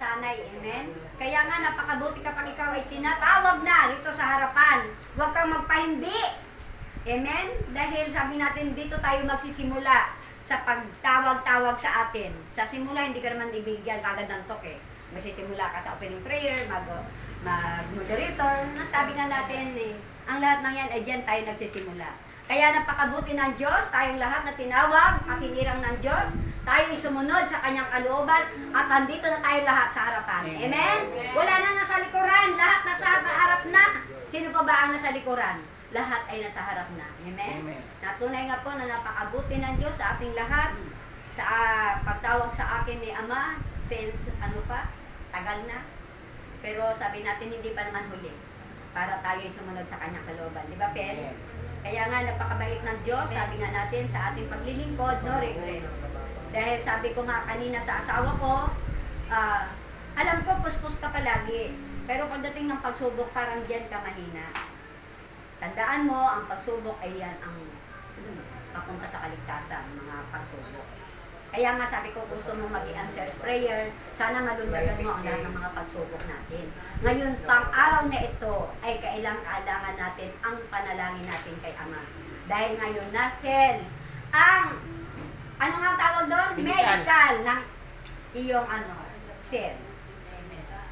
Sanay, amen? Kaya nga, napakabuti kapag ikaw ay tinatawag na rito sa harapan. Huwag kang magpahindi. Amen? Dahil sabi natin, dito tayo magsisimula sa pagtawag-tawag sa atin. Sa simula, hindi ka naman ibigyan kagad ng tok eh. Magsisimula ka sa opening prayer, mag, mag-moderator. Nasabi nga natin eh, ang lahat ng yan ay dyan tayo nagsisimula. Kaya napakabuti ng Diyos, tayong lahat na tinawag, kakinirang ng Diyos, tayo sumunod sa kanyang kalooban at andito na tayo lahat sa harapan. Amen? Wala na nasa likuran, lahat nasa harap na. Sino pa ba ang nasa likuran? Lahat ay nasa harap na. Amen? Amen. Natunay nga po na napakabuti ng Diyos sa ating lahat sa ah, pagtawag sa akin ni Ama since ano pa, tagal na. Pero sabi natin hindi pa naman huli para tayo sumunod sa kanyang kalooban. Di ba, Pel? Amen. Kaya nga napakabait ng Diyos, sabi nga natin sa ating paglilingkod, no regrets. Dahil sabi ko nga kanina sa asawa ko, ah, alam ko puspos ka palagi, pero pagdating ng pagsubok, parang diyan ka mahina. Tandaan mo, ang pagsubok ay yan ang hmm, papunta sa kaligtasan, mga pagsubok. Kaya nga sabi ko, gusto mo mag answers prayer, sana malundagan mo ang lahat ng mga pagsubok natin. Ngayon, pang araw na ito, ay kailang-kailangan natin ang panalangin natin kay Ama. Dahil ngayon natin, ang, ano nga tawag doon? Medical. Medical ng iyong ano, sin.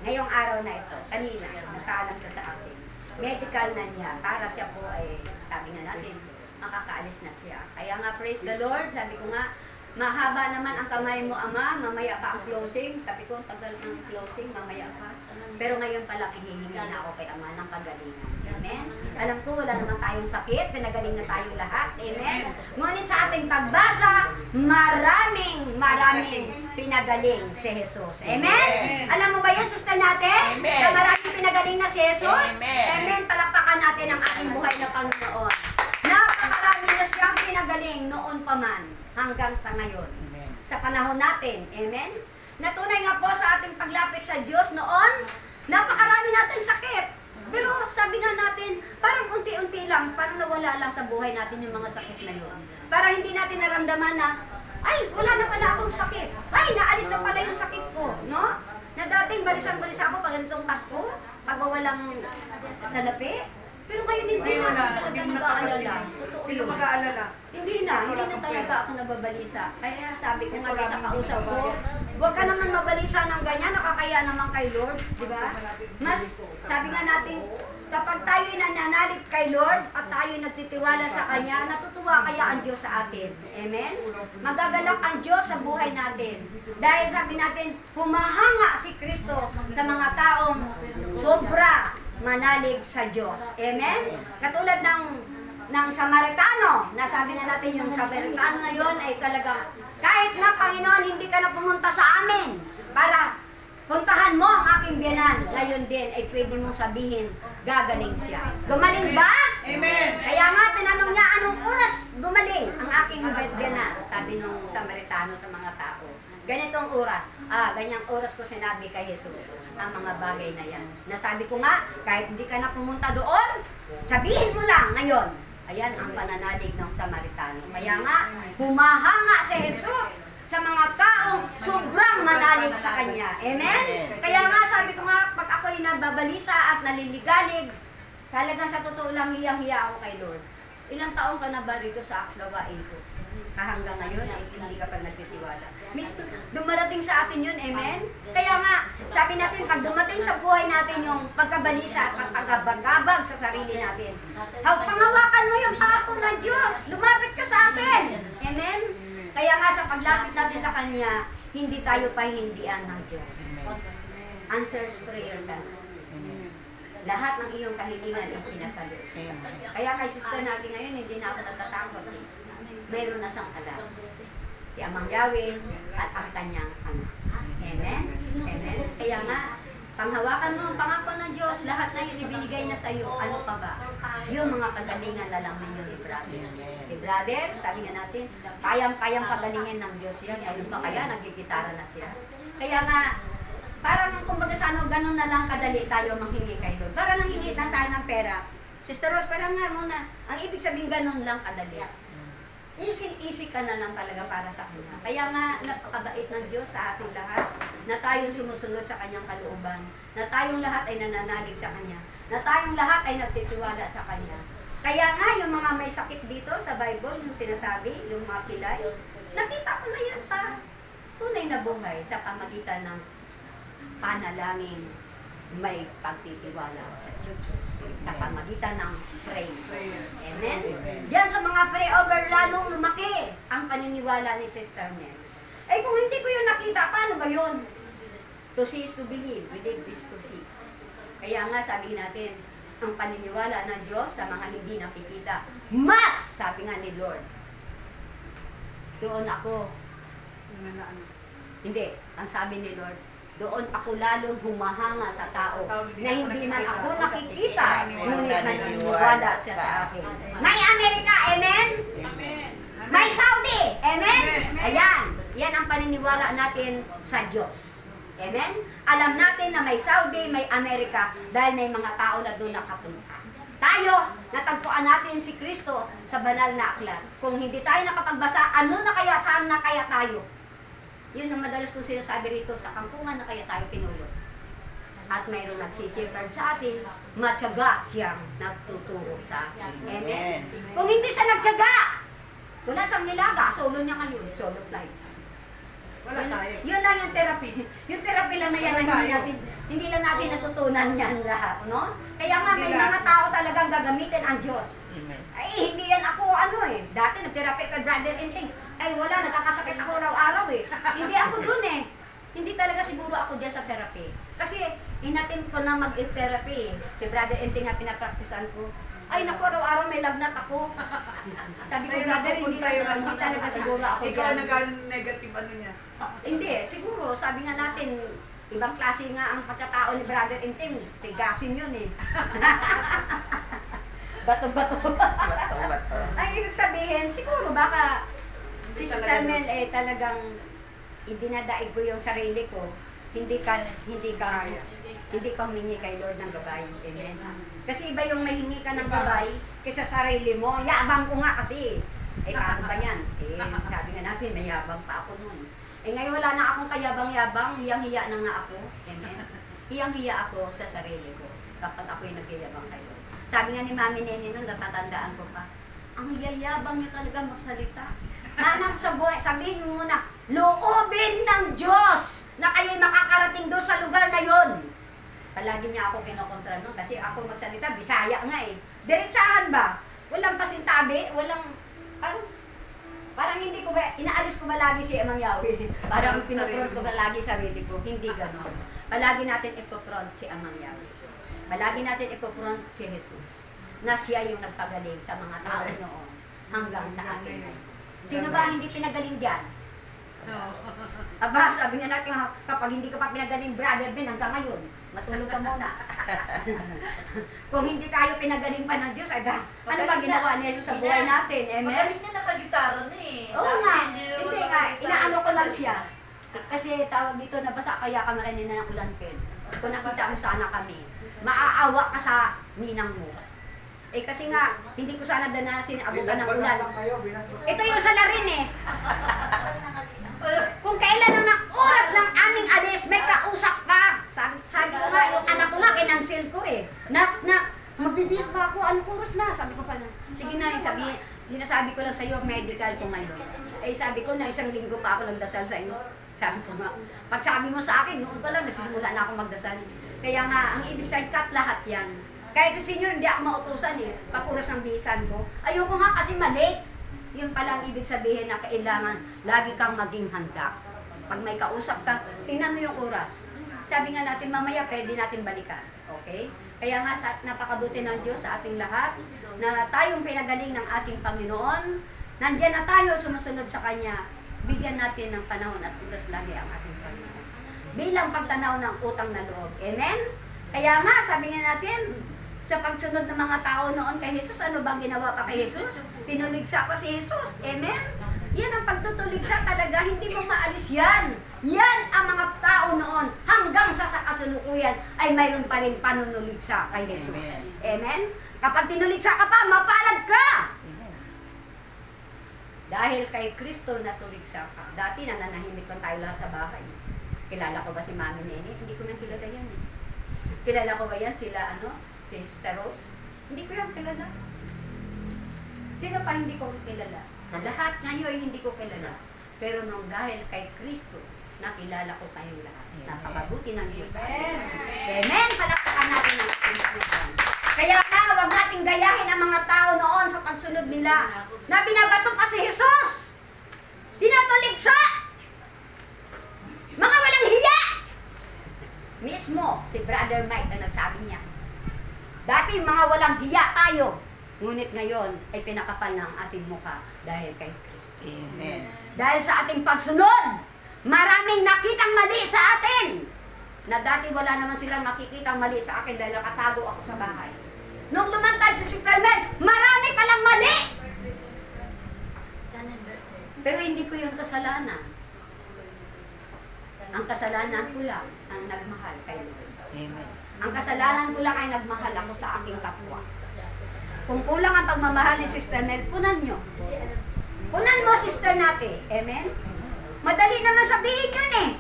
Ngayong araw na ito, kanina, nagkaalam siya sa akin. Medical na niya, para siya po ay, sabi nga natin, makakaalis na siya. Kaya nga, praise the Lord, sabi ko nga, mahaba naman ang kamay mo, Ama, mamaya pa ang closing. Sabi ko, tagal ng closing, mamaya pa. Pero ngayon pa lang hihingi na ako kay Ama ng kagalingan. Amen? Alam ko, wala naman tayong sakit, pinagaling na tayong lahat. Amen? Ngunit sa ating pagbasa, maraming, maraming pinagaling si Jesus. Amen? Alam mo ba yun, sister natin? Amen. Na maraming pinagaling na si Jesus? Amen. Amen. Palakpakan natin ang ating buhay na Panginoon. Napakarami na siyang pinagaling noon pa man hanggang sa ngayon. Amen. Sa panahon natin. Amen? Natunay nga po sa ating paglapit sa Diyos noon, napakarami natin sakit. Pero sabi nga natin, parang unti-unti lang, parang nawala lang sa buhay natin yung mga sakit na yun. Para hindi natin naramdaman na, ay, wala na pala akong sakit. Ay, naalis na pala yung sakit ko. No? Na dating balisan-balisa ako pag ganitong Pasko, pag walang salapi. Pero ngayon hindi Ay, na. wala. Hindi mo. Totoo Hindi yun. mag-aalala. Hindi na, hindi na talaga ako nababalisa. Kaya sabi ko nga Wala sa kausap ko, huwag ka naman mabalisa ng ganyan, nakakaya naman kay Lord, di ba? Mas, sabi nga natin, kapag tayo nananalig kay Lord at tayo nagtitiwala sa Kanya, natutuwa kaya ang Diyos sa atin. Amen? Magagalak ang Diyos sa buhay natin. Dahil sabi natin, humahanga si Kristo sa mga taong sobra manalig sa Diyos. Amen? Katulad ng ng Samaritano, nasabi na natin yung Samaritano na yon ay talagang kahit na Panginoon hindi ka na pumunta sa amin para puntahan mo ang aking biyanan, ngayon din ay pwede mong sabihin gagaling siya. Gumaling ba? Amen. Kaya nga tinanong niya anong oras gumaling ang aking biyanan, sabi nung Samaritano sa mga tao. Ganitong oras. Ah, ganyang oras ko sinabi kay Jesus ang mga bagay na yan. Nasabi ko nga, kahit hindi ka na pumunta doon, sabihin mo lang ngayon. Ayan ang pananalig ng Samaritano. Kaya nga, humahanga si Jesus sa mga taong sobrang manalig sa Kanya. Amen? Kaya nga, sabi ko nga, pag ako'y nababalisa at naliligalig, talagang sa totoo lang, hiyang-hiya ako kay Lord. Ilang taong ka na ba rito sa gawain ko? Kahanggang ngayon, ay hindi ka pa nagtitiwala. Miss, dumarating sa atin yun, amen? Kaya nga, sabi natin, pag dumating sa buhay natin yung pagkabalisa at pagkagabag sa sarili natin, pangawakan mo yung pako ng Diyos, lumapit ka sa akin, amen? Kaya nga, sa paglapit natin sa Kanya, hindi tayo pahindian ng Diyos. Answers prayer ka. Lahat ng iyong kahilingan ay pinagkaloob. Amen. Kaya kay sister natin ngayon, hindi na ako natatakot. Mayroon na siyang alas. Si Amang Yahweh at ang kanyang anak. Amen? Amen? Kaya nga, panghawakan mo ang pangako ng Diyos, lahat na yun ibinigay na sa iyo. Ano pa ba? Yung mga kagalingan na lang ninyo ni brother. Si brother, sabi nga natin, kayang-kayang pagalingin ng Diyos yan. Ayun pa kaya, nagkikitara na siya. Kaya nga, parang kumbaga sa ano, ganun na lang kadali tayo manghingi kay Lord. Para nang hingi lang tayo ng pera. Sister Rose, parang nga muna, ang ibig sabihin ganun lang kadali. Easy-easy ka na lang talaga para sa Kanya. Kaya nga, napakabait ng Diyos sa ating lahat, na tayong sumusunod sa Kanyang kalooban, na tayong lahat ay nananalig sa Kanya, na tayong lahat ay nagtitiwala sa Kanya. Kaya nga, yung mga may sakit dito sa Bible, yung sinasabi, yung mga pilay, nakita ko na yan sa tunay na buhay sa pamagitan ng panalangin may pagtitiwala sa Diyos sa pamagitan ng pray. Amen? Diyan sa mga pray over, lalong lumaki ang paniniwala ni Sister Nel. Eh kung hindi ko yun nakita, paano ba yun? To see is to believe, believe is to see. Kaya nga sabi natin, ang paniniwala ng Diyos sa mga hindi nakikita, mas, sabi nga ni Lord, doon ako hindi. Ang sabi ni Lord, doon ako lalong humahanga sa tao na hindi man ako nakikita, ngunit naniniwala siya sa akin. May Amerika, amen? May Saudi, amen? Ayan, yan ang paniniwala natin sa Diyos. Amen? Alam natin na may Saudi, may Amerika, dahil may mga tao na doon nakapunta. Tayo, natagpuan natin si Kristo sa banal na aklat. Kung hindi tayo nakapagbasa, ano na kaya, saan na kaya tayo? Yun ang madalas kong sinasabi rito sa kampungan na kaya tayo pinulot. At mayroong nagsisipard sa atin, matyaga siyang nagtuturo sa atin. Amen? Kung hindi siya nagtyaga, wala siyang nilaga, solo niya ngayon, solo flight. Wala Yun- tayo. Yun lang yung therapy. Yung therapy lang na yan, Wala hindi tayo. natin, hindi lang natin natutunan yan lahat, no? Kaya nga may Hindi mga tao talagang gagamitin ang Diyos. Ay, hindi yan ako ano eh. Dati nag-therapy kay Brother Inting. Ay, wala, nagkakasakit ako araw-araw eh. hindi ako dun eh. Hindi talaga siguro ako dyan sa therapy. Kasi, inatin ko na mag-therapy. Si Brother Inting nga pinapraktisan ko. Ay, naku, araw-araw may lagnat ako. Sabi ko, brother, hindi, yun. hindi talaga siguro ako Ikaw dyan. nag-negative ano niya. Hindi, siguro, sabi nga natin, ibang klase nga ang pagkatao ni Brother Inting. Tigasin yun eh. Bato-bato. Ay, ibig sabihin, siguro baka si Hindi Sister talaga- Mel eh talagang idinadaig ko yung sarili ko. Hindi ka, hindi ka, Kaya. hindi ka humingi kay Lord ng gabay. Amen. Kasi iba yung may hingi ka ng gabay kaysa sarili mo. Yabang ko nga kasi. Eh, paano ba yan? Eh, sabi nga natin, may yabang pa ako nun. Eh, ngayon wala na akong kayabang-yabang, hiyang-hiya na nga ako. Amen. Hiyang-hiya ako sa sarili ko kapag ako'y nagyayabang kayo. Sabi nga ni Mami Nene nung natatandaan ko pa, ang yayabang niyo talaga magsalita. Manang sa buhay, sabihin mo muna, loobin ng Diyos na kayo'y makakarating doon sa lugar na yon. Palagi niya ako kinokontra nun kasi ako magsalita, bisaya nga eh. Diretsahan ba? Walang pasintabi, walang, parang, parang hindi ko ba, inaalis ko ba lagi si Emang Yahweh? Parang pinupron ko mo. ba lagi sarili ko? Hindi ganon. Palagi natin ipopron si Amang Yahweh. Palagi natin ipopron si Jesus na siya yung nagpagaling sa mga tao noon hanggang sa atin. Sino ba hindi pinagaling diyan? Aba, sabi nga natin, ha, kapag hindi ka pa pinagaling, brother Ben, hanggang ngayon, matulog ka muna. Kung hindi tayo pinagaling pa ng Diyos, ay ba, ano ba ginawa ni Jesus sa buhay natin? Amen? Magaling na nakagitara na eh. Oo nga, hindi nga, inaano ko lang siya. Kasi tawag dito, nabasa kaya ka marin na ng ulan pen. Kung nakita mo sana kami, maaawa ka sa ninang mo. Eh kasi nga, hindi ko sana danasin abutan ng ulan. Ito yung salarin eh. Kung kailan mga oras ng aming alis, may kausap ka. Sabi, sabi ko nga, yung anak ko nga, kinansil ko eh. Na, na, magbibis ba ako? Anong oras na? Sabi ko pala. Sige na, sabi, sinasabi ko lang sa iyo, medical ko ngayon. Eh sabi ko na isang linggo pa ako nagdasal sa inyo. Sabi ko nga, pag sabi mo sa akin, noon pa lang, nasisimula na ako magdasal. Kaya nga, ang ibig sabihin, cut lahat yan. Kahit sa senior, hindi ako mautusan eh. Papuras ng bisan ko. Ayoko nga kasi malate. Yun palang ibig sabihin na kailangan lagi kang maging handa. Pag may kausap ka, tingnan mo yung oras. Sabi nga natin, mamaya pwede natin balikan. Okay? Kaya nga, sa, napakabuti ng Diyos sa ating lahat na tayong pinagaling ng ating Panginoon. Nandiyan na tayo sumusunod sa Kanya. Bigyan natin ng panahon at oras lagi ang ating Panginoon. Bilang pagtanaw ng utang na loob. Amen? Kaya nga, sabi nga natin, sa pagsunod ng mga tao noon kay Jesus, ano bang ginawa pa kay Jesus? Tinuligsa pa si Jesus. Amen? Yan ang pagtutuligsa talaga, hindi mo maalis yan. Yan ang mga tao noon hanggang sa sa kasulukuyan ay mayroon pa rin panunuligsa kay Jesus. Amen. Amen? Kapag tinuligsa ka pa, mapalad ka! Dahil kay Kristo natuligsa ka. Dati nananahimik lang tayo lahat sa bahay. Kilala ko ba si Mami Nene? Hindi ko nang kilala yan eh. Kilala ko ba yan sila ano? Si Sister Rose? Hindi ko yan kilala. Sino pa hindi ko kilala? Lahat ngayon hindi ko kilala. Pero nung dahil kay Kristo, nakilala ko kayong lahat. Napakabuti ng Diyos atin. Amen! Palakpakan natin ang. Kaya nga, huwag nating gayahin ang mga tao noon sa pagsunod nila na binabato pa si Jesus. Tinatuligsa. Mga walang hiya. Mismo, si Brother Mike na nagsabi niya. Dati mga walang hiya tayo. Ngunit ngayon ay pinakapal ng ating mukha dahil kay Kristo. Amen. Dahil sa ating pagsunod, maraming nakitang mali sa atin. Na dati wala naman silang makikitang mali sa akin dahil nakatago ako sa bahay. Nung lumantad si Sister Mel, marami palang mali. Pero hindi ko yung kasalanan. Ang kasalanan ko lang ang nagmahal kay Lord. Amen. Ang kasalanan ko lang ay nagmahal ako sa aking kapwa. Kung kulang ang pagmamahal ni Sister Mel, punan nyo. Punan mo, Sister Nate. Amen? Madali naman sabihin yun eh.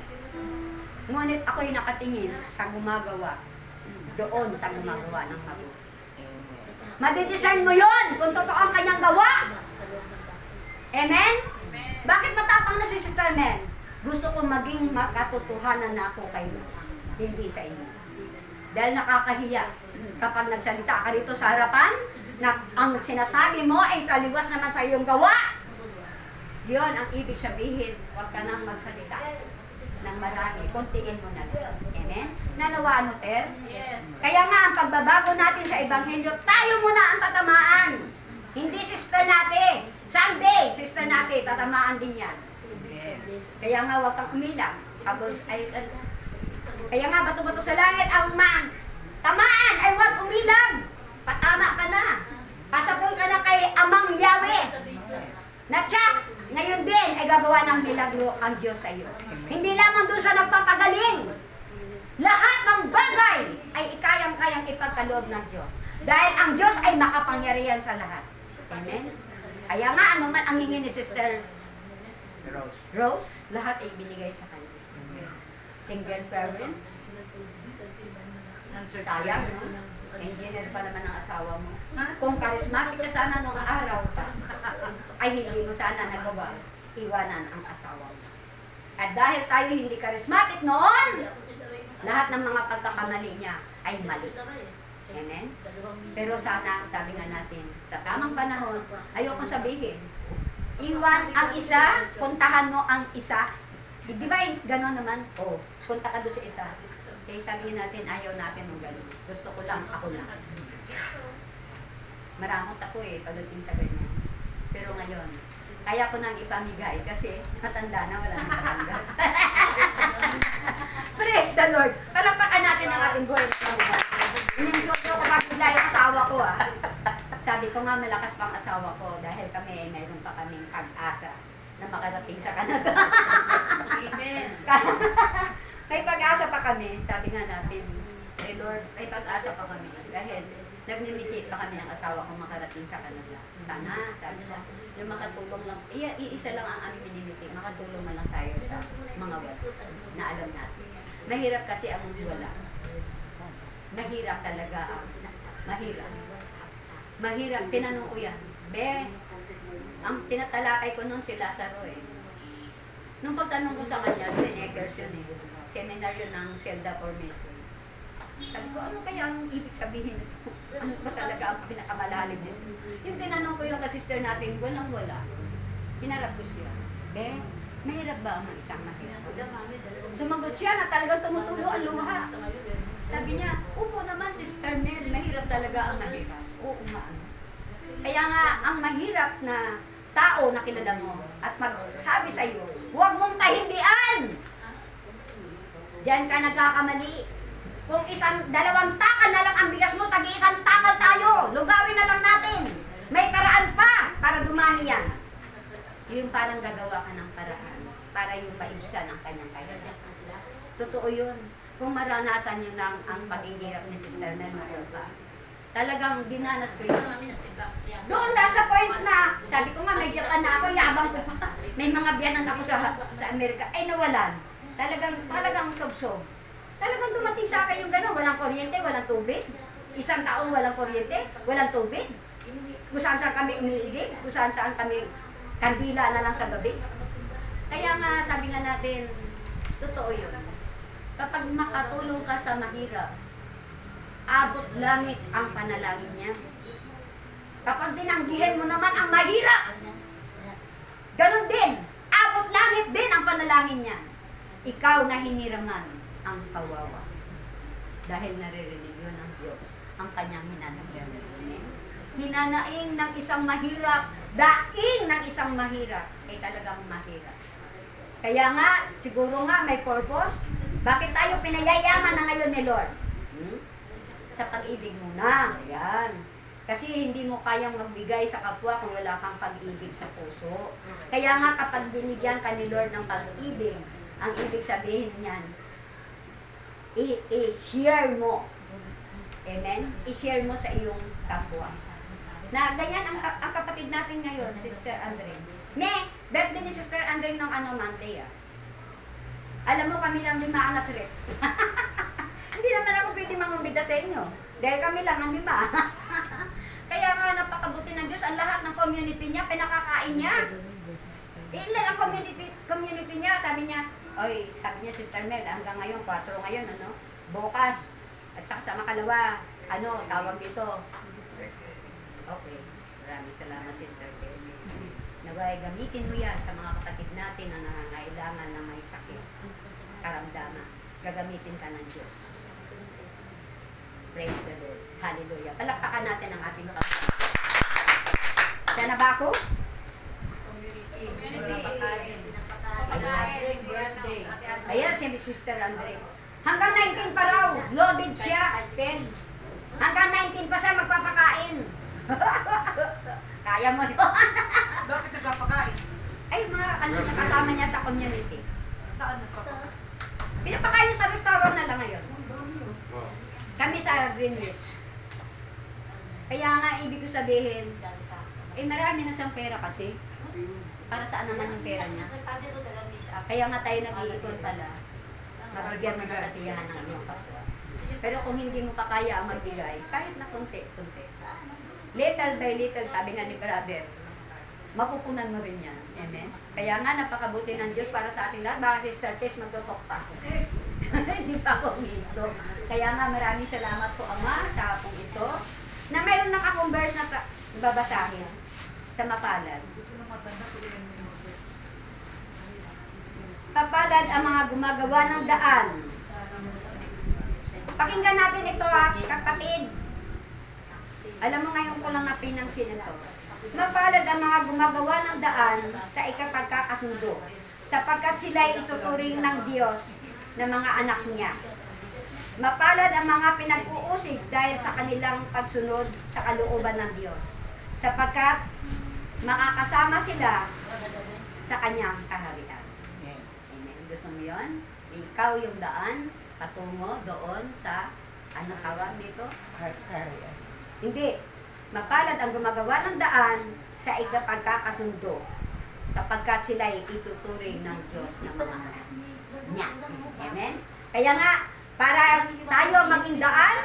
Ngunit ako'y nakatingin sa gumagawa. Doon sa gumagawa ng mabuti. Madidesign mo yon kung totoo ang kanyang gawa. Amen? Bakit matapang na si Sister Mel? Gusto kong maging makatotohanan na ako kay Lord. Hindi sa inyo. Dahil nakakahiya kapag nagsalita ka rito sa harapan na ang sinasabi mo ay taliwas naman sa iyong gawa. Yon ang ibig sabihin, huwag ka nang magsalita ng marami. Kuntiin mo na lang. Amen? Nanawaan mo, Ter? Yes. Kaya nga, ang pagbabago natin sa Ebanghelyo, tayo muna ang tatamaan. Hindi sister natin. Someday, sister natin, tatamaan din yan. Kaya nga, huwag kang umilang. Habos ay, kaya nga, bato-bato sa langit, ang man. Tamaan ay huwag umilang. Patama ka na. Pasapon ka na kay Amang Yahweh. Na ngayon din ay gagawa ng milagro ang Diyos sa iyo. Hindi lamang doon sa nagpapagaling. Lahat ng bagay ay ikayang-kayang ipagkaloob ng Diyos. Dahil ang Diyos ay makapangyarihan sa lahat. Amen? Kaya nga, ano man ang hingin ni Sister Rose. Rose, lahat ay binigay sa kanya. Single parents, sayang, no? Engineer pa naman ang asawa mo. Kung charismatic ka sana nung araw ka, ay hindi mo sana nagawa, iwanan ang asawa mo. At dahil tayo hindi charismatic noon, lahat ng mga pagkakamali niya ay mali. Amen? Pero sana, sabi nga natin, sa tamang panahon, ayoko sabihin, iwan ang isa, puntahan mo ang isa. Di ba yung gano'n naman? Oo, punta ka doon sa isa. Kaya sabihin natin, ayaw natin ng gano'n. Gusto ko lang, ako lang. Maramot ako eh, pagdating sa ganyan. Pero ngayon, kaya ko nang ipamigay kasi matanda na, wala nang katanda. Praise the Lord! Palampakan natin ang ating buhay na buhay. Inimsot ko kapag bigla yung asawa ko ah. Sabi ko nga malakas pang asawa ko dahil kami mayroon pa kaming pag-asa na makarating sa Canada. Amen. may pag-asa pa kami, sabi nga natin, eh Lord, may pag-asa pa kami dahil nagmimitit pa kami ng asawa kong makarating sa Canada. Sana, sabi ko, yung makatulong lang, iya, iisa lang ang aming minimiti, makatulong man lang tayo sa mga wala na alam natin. Mahirap kasi ang wala. Mahirap talaga ang mahirap. Mahirap, tinanong ko yan. Be, ang tinatalakay ko noon si Lazaro eh. Nung pagtanong ko sa kanya, Senekers yun eh. Seminar yun ng Zelda Formation. Sabi ko, ano kaya ang ibig sabihin nito? Ano ba talaga ang pinakamalalim nito? Yung tinanong ko yung kasister natin, walang wala. Hinarap ko siya. Be, mahirap ba ang isang mahirap? Sumagot siya na talagang tumutulo ang luha. Sabi niya, upo naman Sister Mel, mahirap talaga ang mahirap. Oo, maano. Kaya nga, ang mahirap na tao na kilala mo at magsabi sa iyo, huwag mong pahindian! Diyan ka nagkakamali. Kung isang, dalawang takal na lang ang bigas mo, tagi isang takal tayo. Lugawin na lang natin. May paraan pa para dumami yan. Yung parang gagawa ka ng paraan para yung maibsan ang kanyang kaya. Totoo yun. Kung maranasan nyo lang ang paghihirap ni Sister Mel Maroba, Talagang dinanas ko yun. Doon na sa points na, sabi ko nga, may Japan na ako, yabang ko pa. May mga biyanan ako sa sa Amerika. Ay, nawalan. Talagang, talagang sob-sob. Talagang dumating sa akin yung gano'n, walang kuryente, walang tubig. Isang taon walang kuryente, walang tubig. Kung saan saan kami umiigig, kung saan saan kami kandila na lang sa gabi. Kaya nga, sabi nga natin, totoo yun. Kapag makatulong ka sa mahirap, abot langit ang panalangin niya. Kapag tinanggihan mo naman ang mahirap, ganon din, abot langit din ang panalangin niya. Ikaw na hiniraman ang kawawa. Dahil naririnig yun ng Diyos ang kanyang hinanaing. Hinanaing ng isang mahirap, daing ng isang mahirap, ay talagang mahirap. Kaya nga, siguro nga may purpose. Bakit tayo pinayayaman na ngayon ni Lord? Hmm? Sa pag-ibig muna. Ayan. Kasi hindi mo kayang magbigay sa kapwa kung wala kang pag-ibig sa puso. Kaya nga kapag binigyan ka ni Lord ng pag-ibig, ang ibig sabihin niyan, i-share mo. Amen? I-share mo sa iyong kapwa. Na ganyan ang, ang kapatid natin ngayon, Sister Andre. Me, birthday ni Sister Andre ng ano, Monday ah. Alam mo kami lang lima ang natrip. Hindi naman ako pwede mangumbida sa inyo. Dahil kami lang ang lima. Kaya nga napakabuti ng Diyos, ang lahat ng community niya, pinakakain niya. Ilan ang community, community niya, sabi niya, oy, sabi niya, Sister Mel, hanggang ngayon, 4 ngayon, ano, bukas, at saka sa makalawa, ano, tawag dito. Okay, maraming salamat, Sister Tess. Naway, gamitin mo yan sa mga kapatid natin na nangangailangan ng may sakit, karamdaman. Gagamitin ka ng Diyos. Praise the Lord. Hallelujah. Palakpakan natin ang ating kapatid. Sana ba ako? birthday. Ayan si Sister Andre. Hanggang 19 pa raw. Loaded siya. Hanggang 19 pa siya magpapakain. Kaya mo yun. Bakit nagpapakain? Ay, mga ano niya, kasama niya sa community. Saan nagpapakain? Pinapakain sa restaurant na lang ngayon. Sa Greenwich. Kaya nga, ibig ko sabihin, eh marami na siyang pera kasi. Para saan naman yung pera niya? Kaya nga tayo nag-iikot pala. Mabigyan mo ng kasiyahan ng iyong. Pero kung hindi mo pa kaya ang magbigay, kahit na konti, konti. Little by little, sabi nga ni brother, mapupunan mo rin yan. Amen? Kaya nga, napakabuti ng Diyos para sa ating lahat. Baka Sister Tess, magtotok pa ako. Hindi pa ako dito. Kaya nga, maraming salamat po, Ama, sa hapong ito, na mayroon nakakonverse na babasahin sa mapalad. Kapalad ang mga gumagawa ng daan. Pakinggan natin ito ha, kapatid. Alam mo ngayon ko lang na pinansin ito. Mapalad ang mga gumagawa ng daan sa ikapagkakasundo, sapagkat sila ay ituturing ng Diyos na mga anak niya. Mapalad ang mga pinag-uusig dahil sa kanilang pagsunod sa kalooban ng Diyos, sapagkat makakasama sila sa kanyang kaharian. Amen. Gusto mo yun? Ikaw yung daan patungo doon sa ano tawag dito? Hindi. Mapalad ang gumagawa ng daan sa ikapagkakasundo sapagkat sila ay ituturing ng Diyos na mga anak niya. Kaya nga, para tayo maging daan,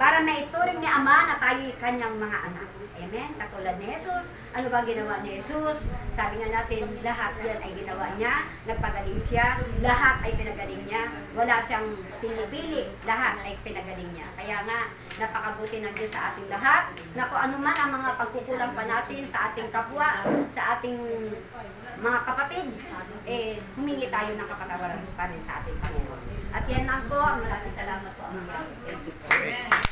para maituring ni Ama na tayo ay kanyang mga anak. Amen? Katulad ni Jesus, ano ba ginawa ni Jesus? Sabi nga natin, lahat yan ay ginawa niya, nagpagaling siya, lahat ay pinagaling niya, wala siyang pinipili, lahat ay pinagaling niya. Kaya nga, napakabuti ng Diyos sa ating lahat, na kung ano man ang mga pagkukulang pa natin sa ating kapwa, sa ating mga kapatid, eh, humingi tayo ng kapatawaran pa rin sa ating Panginoon. At yan lang po, maraming salamat po. Thank you. Amen.